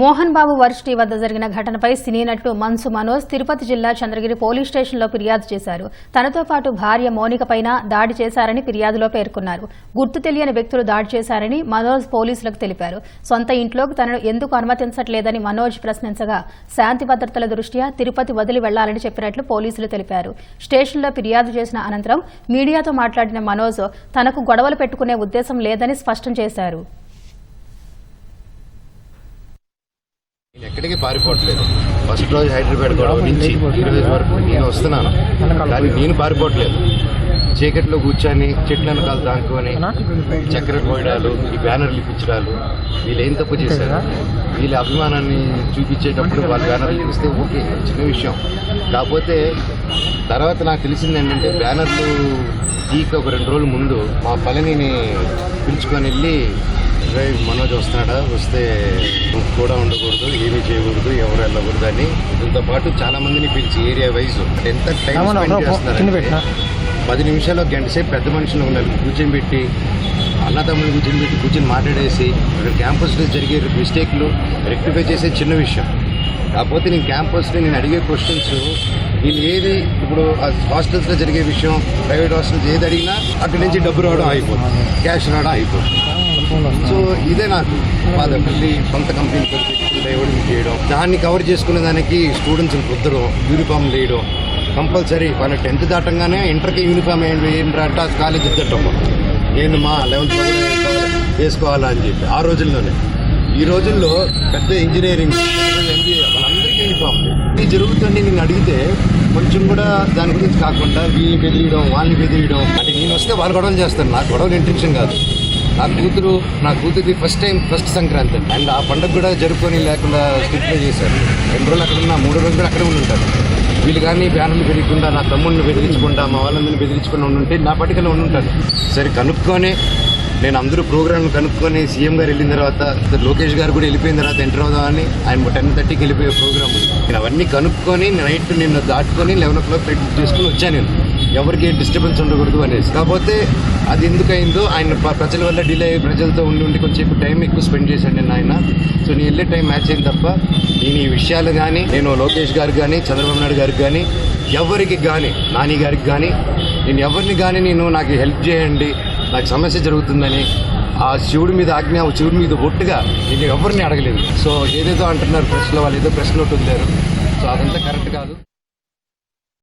Mohan Babu varsity వద్ద జరిగిన ఘటనపై సినీ నటుడు మన్సు మనోజ్ తిరుపతి జిల్లా చంద్రగిరి పోలీస్ స్టేషన్లో ఫిర్యాదు చేశారు. తనతో పాటు భార్య మౌనికపైన దాడి చేశారని ఫిర్యాదులో పేర్కొన్నారు. గుర్తు తెలియని వ్యక్తులు దాడి చేశారని మనోజ్ పోలీసులకు తెలిపారు. సొంత ఇంట్లోకి తనను ఎందుకు అనుమతించట్లేదని మనోజ్ ప్రశ్నించగా శాంతి భద్రతల దృష్ట్యా తిరుపతి వదిలి వెళ్ళాలని చెప్పినట్లు పోలీసులు తెలిపారు. స్టేషన్లో ఫిర్యాదు చేసిన అనంతరం మీడియాతో మాట్లాడిన మనోజ్ తనకు గొడవలు పెట్టుకునే ఉద్దేశం లేదని స్పష్టం చేశారు. ఎక్కడికి పారిపోవట్లేదు. ఫస్ట్ రోజు హైదరాబాద్ గొడవ నుంచి ఈరోజు వరకు నేను వస్తున్నాను. కానీ నేను పారిపోవట్లేదు. చీకట్లో కూర్చొని చెట్ల వెనకాల దానుకొని చక్కెర పోయడాలు ఈ బ్యానర్లు ఇప్పించడాలు వీళ్ళు ఏం తప్పు చేశారు? వీళ్ళ అభిమానాన్ని చూపించేటప్పుడు వాళ్ళు బ్యానర్లు చూపిస్తే ఓకే చిన్న విషయం. కాకపోతే తర్వాత నాకు తెలిసింది ఏంటంటే బ్యానర్లు తీక ఒక రెండు రోజుల ముందు మా పళనిని పిలుచుకొని వెళ్ళి "రేయ్, మనోజ్ వస్తున్నాడా? వస్తే కూడా ఉండకూడదు ఏమీ చేయకూడదు ఎవరు వెళ్ళకూడదు అని. దీంతో పాటు చాలా మందిని పిలిచి ఏరియా వైజ్ ఎంత టైం స్పెండ్ పది నిమిషాలు ఒక గంట సేపు పెద్ద మనుషులు ఉన్నారు కూర్చొని పెట్టి అన్నదమ్ములు కూర్చొని పెట్టి కూర్చొని మాట్లాడేసి ఇక్కడ క్యాంపస్లో జరిగే మిస్టేక్లు రెక్టిఫై చేసే చిన్న విషయం. కాకపోతే నేను క్యాంపస్లో నేను అడిగే క్వశ్చన్స్ వీళ్ళు ఏది ఇప్పుడు హాస్టల్స్లో జరిగే విషయం ప్రైవేట్ హాస్టల్స్ ఏది అడిగినా అక్కడి నుంచి డబ్బు రావడం అయిపోతుంది క్యాష్ రావడం అయిపోతుంది సో ఇదే నాకు బాధ మళ్ళీ సొంత కంపెనీ డైవర్డింగ్ చేయడం. దాన్ని కవర్ చేసుకునే దానికి స్టూడెంట్స్ని కుదరం యూనిఫామ్ వేయడం కంపల్సరీ వాళ్ళ టెన్త్ దాటంగానే ఇంటర్కి యూనిఫామ్ ఏంటి ఏంటంటే కాలేజ్ ఇద్దటం నేను మా లెవెన్త్ వేసుకోవాలా అని చెప్పి ఆ రోజుల్లోనే. ఈ రోజుల్లో పెద్ద ఇంజనీరింగ్ ఎంబీఏ వాళ్ళందరికీ యూనిఫామ్ ఇది జరుగుతుంది నేను అడిగితే కొంచెం కూడా దాని గురించి కాకుండా వీళ్ళని బెదిరియడం వాళ్ళని బెదిరియడం అంటే నేను వస్తే వాళ్ళు గొడవలు చేస్తాను నాకు గొడవలు ఇంటెన్షన్ కాదు. నా కూతురు నా కూతురిది first time first Sankranti. And ఆ పండుగ కూడా జరుపుకొని లేకుండా స్ట్రిక్ట్గా చేశారు. రెండు రోజులు అక్కడ ఉన్నా మూడు రోజులు కూడా అక్కడే ఉండి ఉంటారు. వీళ్ళు కానీ బ్యానర్ని పెరగకుండా నా తమ్ముడిని బెదిరించకుండా మా వాళ్ళందరినీ బెదిరించకుండా ఉండుంటే నా పట్టుకలో ఉండుంటారు సరే కనుక్కొని నేను అందరూ ప్రోగ్రాంలు కనుక్కొని సీఎం గారు వెళ్ళిన తర్వాత లోకేష్ గారు కూడా వెళ్ళిపోయిన తర్వాత ఎంటర్ అవుదామని ఆయన టెన్ థర్టీకి వెళ్ళిపోయే ప్రోగ్రామ్. నేను అవన్నీ కనుక్కొని నైట్ నిన్ను దాటుకొని లెవెన్ ఓ క్లాక్ బుక్ చేసుకుని వచ్చాను నేను. ఎవరికి డిస్టర్బెన్స్ ఉండకూడదు అనేసి. కాకపోతే అది ఎందుకైందో ఆయన ప్రజల వల్ల డిలే అయ్యి ప్రజలతో ఉండి ఉండి కొంచెం టైం ఎక్కువ స్పెండ్ చేశాను నేను ఆయన సో నేను వెళ్ళే టైం మ్యాచ్ అయింది తప్ప నేను ఈ విషయాలు కానీ నేను లోకేష్ గారికి కానీ చంద్రబాబు నాయుడు గారికి కానీ ఎవరికి కానీ నాని గారికి కానీ నేను ఎవరిని కానీ నేను నాకు హెల్ప్ చేయండి నాకు సమస్య జరుగుతుందని ఆ శివుడి మీద ఆజ్ఞ శివుడి మీద ఒట్టుగా నేను ఎవరిని అడగలేదు. సో ఏదేదో అంటున్నారు ప్రెస్లో వాళ్ళు ఏదో ప్రెస్లో వదిలేరు సో అదంతా కరెక్ట్ కాదు.